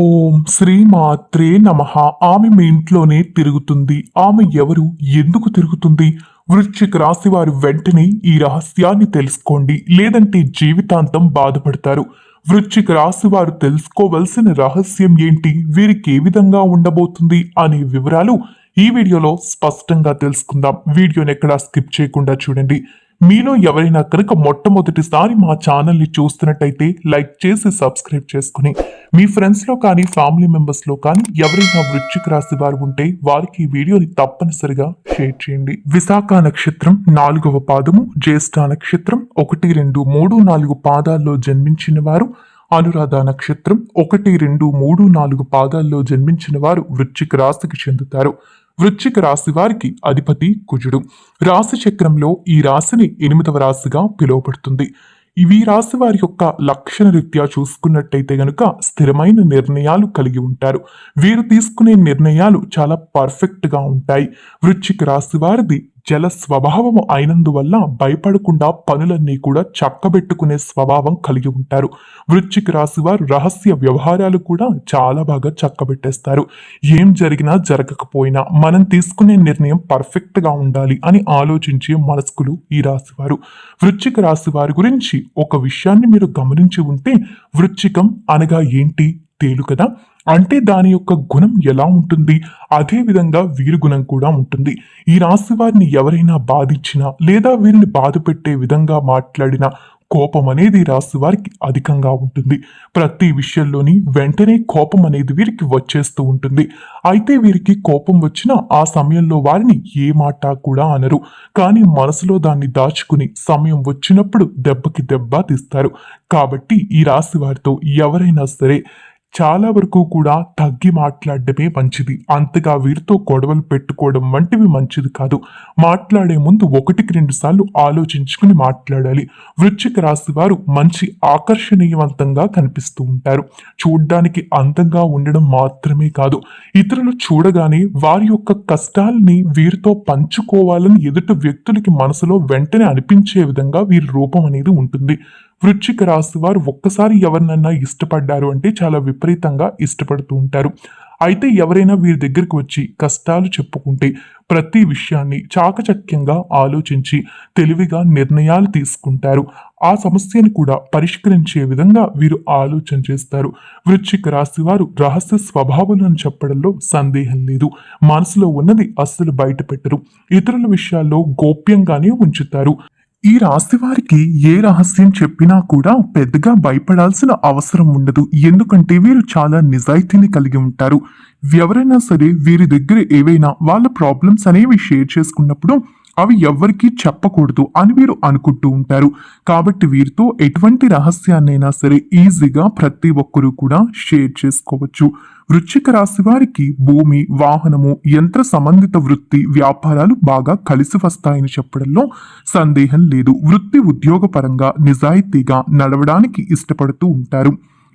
ఓం శ్రీ మాత్రే నమ. ఆమె మీ ఇంట్లోనే తిరుగుతుంది. ఆమె ఎవరు? ఎందుకు తిరుగుతుంది? వృశ్చిక రాశి వారు వెంటనే ఈ రహస్యాన్ని తెలుసుకోండి. లేదంటే జీవితాంతం బాధపడతారు. వృశ్చిక రాశి వారు తెలుసుకోవలసిన రహస్యం ఏంటి? వీరికి ఏ విధంగా ఉండబోతుంది? అనే వివరాలు ఈ వీడియోలో స్పష్టంగా తెలుసుకుందాం. వీడియోని ఎక్కడా స్కిప్ చేయకుండా చూడండి. మీలో ఎవరైనా కనుక మొట్టమొదటిసారి మా ఛానల్ని చూస్తున్నట్టయితే లైక్ చేసి సబ్స్క్రైబ్ చేసుకుని మీ ఫ్రెండ్స్లో కానీ ఫ్యామిలీ మెంబర్స్లో కానీ ఎవరైనా వృశ్చిక రాశి వారు ఉంటే వారికి ఈ వీడియోని తప్పనిసరిగా షేర్ చేయండి. విశాఖ నక్షత్రం నాలుగవ పాదము జ్యేష్ఠ నక్షత్రం ఒకటి రెండు మూడు నాలుగు పాదాల్లో జన్మించిన వారు అనురాధ నక్షత్రం ఒకటి రెండు మూడు నాలుగు పాదాల్లో జన్మించిన వారు వృచ్చిక రాశికి చెందుతారు. వృశ్చిక రాశి వారికి అధిపతి కుజుడు. రాశి చక్రంలో ఈ రాశిని ఎనిమిదవ రాశిగా పిలువబడుతుంది. ఇవి రాశి వారి యొక్క లక్షణ రీత్యా చూసుకున్నట్టయితే గనుక స్థిరమైన నిర్ణయాలు కలిగి ఉంటారు. వీరు తీసుకునే నిర్ణయాలు చాలా పర్ఫెక్ట్గా ఉంటాయి. వృశ్చిక రాశి వారిది జల స్వభావము అయినందువల్ల భయపడకుండా పనులన్నీ కూడా చక్కబెట్టుకునే స్వభావం కలిగి ఉంటారు. వృశ్చిక రాశి వారు రహస్య వ్యవహారాలు కూడా చాలా బాగా చక్కబెట్టేస్తారు. ఏం జరిగినా జరగకపోయినా మనం తీసుకునే నిర్ణయం పర్ఫెక్ట్గా ఉండాలి అని ఆలోచించే మనస్కులు ఈ రాశివారు వృచ్చిక వృశ్చిక రాశి వారి గురించి ఒక విషయాన్ని మీరు గమనించి ఉంటే వృశ్చికం అనగా ఏంటి? తేలు కదా? అంటే దాని యొక్క గుణం ఎలా ఉంటుంది? అదే విధంగా వీరి గుణం కూడా ఉంటుంది. ఈ రాశి వారిని ఎవరైనా బాధించినా లేదా వీరిని బాధ పెట్టే విధంగా మాట్లాడినా కోపం అనేది రాశి వారికి అధికంగా ఉంటుంది. ప్రతి విషయంలోని వెంటనే కోపం అనేది వీరికి వచ్చేస్తూ ఉంటుంది. అయితే వీరికి కోపం వచ్చినా ఆ సమయంలో వారిని ఏ మాట కూడా అనరు. కానీ మనసులో దాన్ని దాచుకుని సమయం వచ్చినప్పుడు దెబ్బకి దెబ్బ తీస్తారు. కాబట్టి ఈ రాశి వారితో ఎవరైనా సరే చాలా వరకు కూడా తగ్గి మాట్లాడడమే మంచిది. అంతగా వీరితో గొడవలు పెట్టుకోవడం వంటివి మంచిది కాదు. మాట్లాడే ముందు ఒకటికి రెండు సార్లు ఆలోచించుకుని మాట్లాడాలి. వృశ్చిక రాశి వారు మంచి ఆకర్షణీయవంతంగా కనిపిస్తూ ఉంటారు. చూడ్డానికి అందంగా ఉండడం మాత్రమే కాదు. ఇతరులు చూడగానే వారి యొక్క కష్టాలని వీరితో పంచుకోవాలని ఎదుటి వ్యక్తులకి మనసులో వెంటనే అనిపించే విధంగా వీరి రూపం అనేది ఉంటుంది. వృశ్చిక రాశి వారు ఒక్కసారి ఎవరినన్నా ఇష్టపడ్డారు అంటే చాలా విపరీతంగా ఇష్టపడుతూ ఉంటారు. అయితే ఎవరైనా వీరి దగ్గరికి వచ్చి కష్టాలు చెప్పుకుంటే ప్రతి విషయాన్ని చాకచక్యంగా ఆలోచించి తెలివిగా నిర్ణయాలు తీసుకుంటారు. ఆ సమస్యను కూడా పరిష్కరించే విధంగా వీరు ఆలోచన చేస్తారు. వృశ్చిక రాశి వారు రహస్య స్వభావాలను చెప్పడంలో సందేహం లేదు. మనసులో ఉన్నది అస్సలు బయట పెట్టరు ఇతరుల విషయాల్లో గోప్యంగానే ఉంచుతారు. ఈ రాశి వారికి ఏ రహస్యం చెప్పినా కూడా పెద్దగా భయపడాల్సిన అవసరం ఉండదు. ఎందుకంటే వీరు చాలా నిజాయితీని కలిగి ఉంటారు. ఎవరైనా సరే వీరి దగ్గర ఏవైనా వాళ్ళ ప్రాబ్లమ్స్ అనేవి షేర్ చేసుకున్నప్పుడు అవి ఎవ్వరికీ చెప్పకూడదు అని వీరు అనుకుంటూ ఉంటారు. కాబట్టి వీరితో ఎటువంటి రహస్యాన్నైనా సరే ఈజీగా ప్రతి ఒక్కరూ కూడా షేర్ చేసుకోవచ్చు. వృశ్చిక రాశి వారికి భూమి వాహనము యంత్ర సంబంధిత వృత్తి వ్యాపారాలు బాగా కలిసి వస్తాయని చెప్పడంలో సందేహం లేదు. వృత్తి ఉద్యోగపరంగా నిజాయితీగా నడవడానికి ఇష్టపడుతూ ఉంటారు.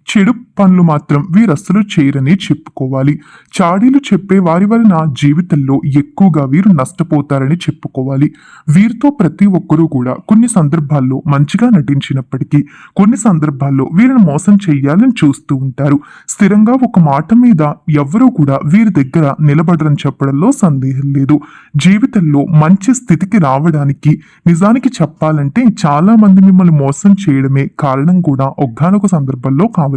చెడు పనులు మాత్రం వీరస్సలు చేయరని చెప్పుకోవాలి. చాడీలు చెప్పే వారి వలన జీవితంలో ఎక్కువగా వీరు నష్టపోతారని చెప్పుకోవాలి. వీరితో ప్రతి ఒక్కరూ కూడా కొన్ని సందర్భాల్లో మంచిగా నటించినప్పటికీ కొన్ని సందర్భాల్లో వీరిని మోసం చేయాలని చూస్తూ ఉంటారు. స్థిరంగా ఒక మాట మీద ఎవరూ కూడా వీరి దగ్గర నిలబడరని చెప్పడంలో సందేహం లేదు. జీవితంలో మంచి స్థితికి రావడానికి నిజానికి చెప్పాలంటే చాలా మంది మిమ్మల్ని మోసం చేయడమే కారణం కూడా ఒగ్గానొక సందర్భంలో కావచ్చు.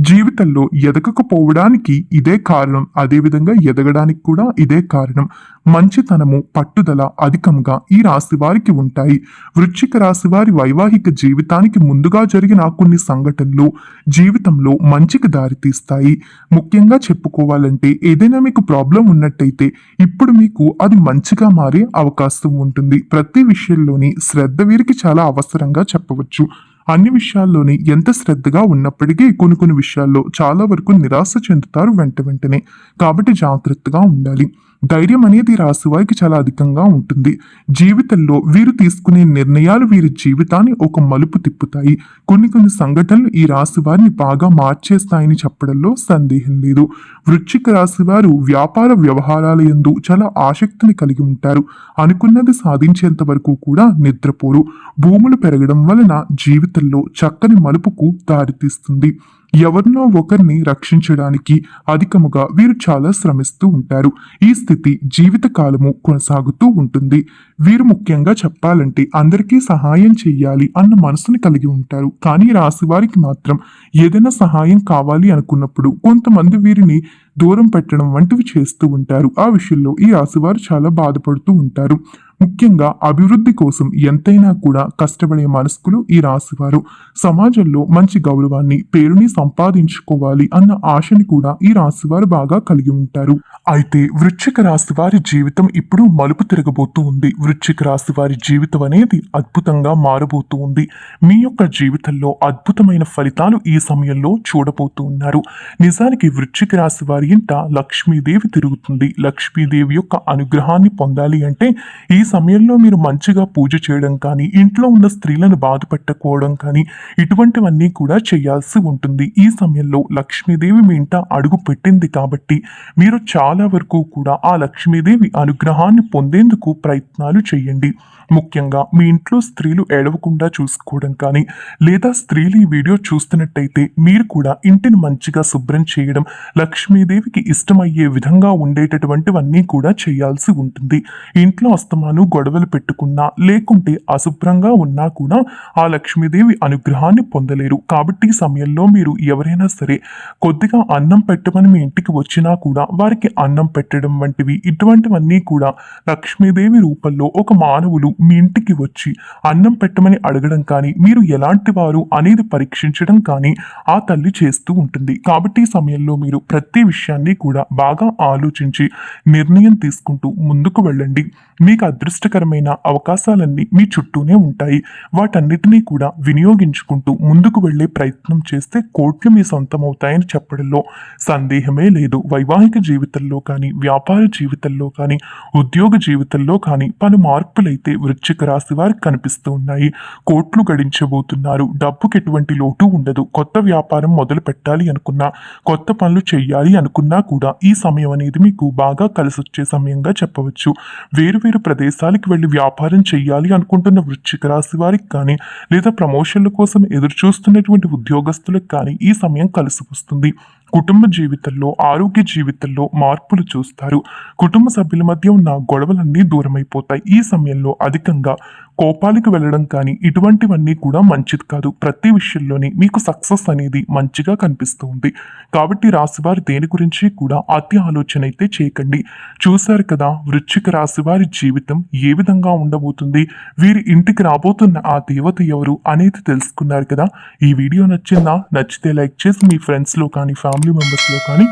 జీవితంలో ఎదగకపోవడానికి ఇదే కారణం. అదేవిధంగా ఎదగడానికి కూడా ఇదే కారణం. మంచితనము పట్టుదల అధికంగా ఈ రాశి వారికి ఉంటాయి. వృశ్చిక రాశి వారి వైవాహిక జీవితానికి ముందుగా జరిగిన కొన్ని సంఘటనలు జీవితంలో మంచికి దారితీస్తాయి ముఖ్యంగా చెప్పుకోవాలంటే ఏదైనా మీకు ప్రాబ్లం ఉన్నట్టయితే ఇప్పుడు మీకు అది మంచిగా మారే అవకాశం ఉంటుంది. ప్రతి విషయంలోని శ్రద్ధ వీరికి చాలా అవసరంగా చెప్పవచ్చు. అన్ని విషయాల్లోనే ఎంత శ్రద్ధగా ఉన్నప్పటికీ కొన్ని కొన్ని విషయాల్లో చాలా వరకు నిరాశ చెందుతారు వెంట వెంటనే. కాబట్టి జాగ్రత్తగా ఉండాలి. ధైర్యం అనేది రాశి వారికి చాలా అధికంగా ఉంటుంది. జీవితంలో వీరు తీసుకునే నిర్ణయాలు వీరి జీవితాన్ని ఒక మలుపు తిప్పుతాయి. కొన్ని కొన్ని సంఘటనలు ఈ రాశి వారిని బాగా మార్చేస్తాయని చెప్పడంలో సందేహం లేదు. వృశ్చిక రాశి వారు వ్యాపార వ్యవహారాల యందు చాలా ఆసక్తిని కలిగి ఉంటారు. అనుకున్నది సాధించేంత వరకు కూడా నిద్రపోరు. భూములు పెరగడం వలన జీవితంలో చక్కని మలుపుకు దారితీస్తుంది. ఎవరినో ఒకరిని రక్షించడానికి అధికముగా వీరు చాలా శ్రమిస్తూ ఉంటారు. ఈ స్థితి జీవితకాలము కొనసాగుతూ ఉంటుంది. వీరు ముఖ్యంగా చెప్పాలంటే అందరికీ సహాయం చేయాలి అన్న మనసుని కలిగి ఉంటారు. కానీ ఈ రాశి వారికి మాత్రం ఏదైనా సహాయం కావాలి అనుకున్నప్పుడు కొంతమంది వీరిని దూరం పెట్టడం వంటివి చేస్తూ ఉంటారు. ఆ విషయంలో ఈ రాశివారు చాలా బాధపడుతూ ఉంటారు. ముఖ్యంగా అభివృద్ధి కోసం ఎంతైనా కూడా కష్టపడే మనస్కులు ఈ రాశివారు. సమాజంలో మంచి గౌరవాన్ని పేరుని సంపాదించుకోవాలి అన్న ఆశని కూడా ఈ రాశివారు బాగా కలిగి ఉంటారు. అయితే వృశ్చిక రాశి వారి జీవితం ఇప్పుడు మలుపు తిరగబోతూ ఉంది. వృశ్చిక రాశి వారి జీవితం అనేది అద్భుతంగా మారబోతూ ఉంది. మీ యొక్క జీవితంలో అద్భుతమైన ఫలితాలు ఈ సమయంలో చూడబోతూ ఉన్నారు. నిజానికి వృశ్చిక రాశి వారి ఇంట లక్ష్మీదేవి తిరుగుతుంది. లక్ష్మీదేవి యొక్క అనుగ్రహాన్ని పొందాలి అంటే ఈ సమయంలో మీరు మంచిగా పూజ చేయడం కానీ ఇంట్లో ఉన్న స్త్రీలను బాధ పెట్టకపోవడం కానీ ఇటువంటివన్నీ కూడా చేయాల్సి ఉంటుంది. ఈ సమయంలో లక్ష్మీదేవి మీ ఇంట అడుగు పెట్టింది కాబట్టి మీరు చాలా వరకు కూడా ఆ లక్ష్మీదేవి అనుగ్రహాన్ని పొందేందుకు ప్రయత్నాలు చేయండి. ముఖ్యంగా మీ ఇంట్లో స్త్రీలు ఏడవకుండా చూసుకోవడం కానీ లేదా స్త్రీలు ఈ వీడియో చూస్తున్నట్టయితే మీరు కూడా ఇంటిని మంచిగా శుభ్రం చేయడం లక్ష్మీదేవికి ఇష్టమయ్యే విధంగా ఉండేటటువంటివన్నీ కూడా చేయాల్సి ఉంటుంది. ఇంట్లో అస్తమాను గొడవలు పెట్టుకున్నా లేకుంటే అశుభ్రంగా ఉన్నా కూడా ఆ లక్ష్మీదేవి అనుగ్రహాన్ని పొందలేరు. కాబట్టి ఈ సమయంలో మీరు ఎవరైనా సరే కొద్దిగా అన్నం పెట్టమని మీ ఇంటికి వచ్చినా కూడా వారికి అన్నం పెట్టడం వంటివి ఇటువంటివన్నీ కూడా లక్ష్మీదేవి రూపంలో ఒక మానవులు మీ ఇంటికి వచ్చి అన్నం పెట్టమని అడగడం కానీ మీరు ఎలాంటి వారు అనేది పరీక్షించడం కానీ ఆ తల్లి చేస్తూ ఉంటుంది. కాబట్టి ఈ సమయంలో మీరు ప్రతి విషయాన్ని కూడా బాగా ఆలోచించి నిర్ణయం తీసుకుంటూ ముందుకు వెళ్ళండి. మీకు అదృష్టకరమైన అవకాశాలన్నీ మీ చుట్టూనే ఉంటాయి. వాటన్నిటినీ కూడా వినియోగించుకుంటూ ముందుకు వెళ్ళే ప్రయత్నం చేస్తే కోట్లు మీ సొంతమవుతాయని చెప్పడంలో సందేహమే లేదు. వైవాహిక జీవితంలో కానీ వ్యాపార జీవితంలో కానీ ఉద్యోగ జీవితంలో కానీ పలు మార్పులైతే వృశ్చిక రాశి వారికి కనిపిస్తూ ఉన్నాయి. కోట్లు గడించబోతున్నారు. డబ్బుకి ఎటువంటి లోటు ఉండదు. కొత్త వ్యాపారం మొదలు పెట్టాలి అనుకున్నా కొత్త పనులు చేయాలి అనుకున్నా కూడా ఈ సమయం అనేది మీకు బాగా కలిసొచ్చే సమయంగా చెప్పవచ్చు. వేరు వేరు విదేశాలకు వెళ్ళి వ్యాపారం చేయాలి అనుకుంటున్న వృశ్చిక రాశి వారికి కానీ లేదా ప్రమోషన్ల కోసం ఎదురు చూస్తున్నటువంటి ఉద్యోగస్తులకు కానీ ఈ సమయం కలిసి వస్తుంది. కుటుంబ జీవితంలో ఆరోగ్య జీవితంలో మార్పులు చూస్తారు. కుటుంబ సభ్యుల మధ్య ఉన్న గొడవలన్నీ దూరమైపోతాయి. ఈ సమయంలో అధికంగా కోపాలకు వెళ్ళడం కానీ ఇటువంటివన్నీ కూడా మంచిది కాదు. ప్రతి విషయంలోనే మీకు సక్సెస్ అనేది మంచిగా కనిపిస్తుంది. కాబట్టి రాశివారి దేని గురించి కూడా అతి ఆలోచన అయితే చేయకండి. చూశారు కదా వృశ్చిక రాశివారి జీవితం ఏ విధంగా ఉండబోతుంది? వీరి ఇంటికి రాబోతున్న ఆ దేవత ఎవరు అనేది తెలుసుకున్నారు కదా. ఈ వీడియో నచ్చిందా? నచ్చితే లైక్ చేసి మీ ఫ్రెండ్స్లో కానీ ఫ్యామిలీ మెంబర్స్లో కానీ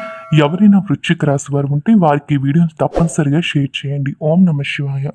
ఎవరైనా వృశ్చిక రాశి వారు ఉంటే వారికి ఈ వీడియోని తప్పనిసరిగా షేర్ చేయండి. ఓం నమ శివాయ.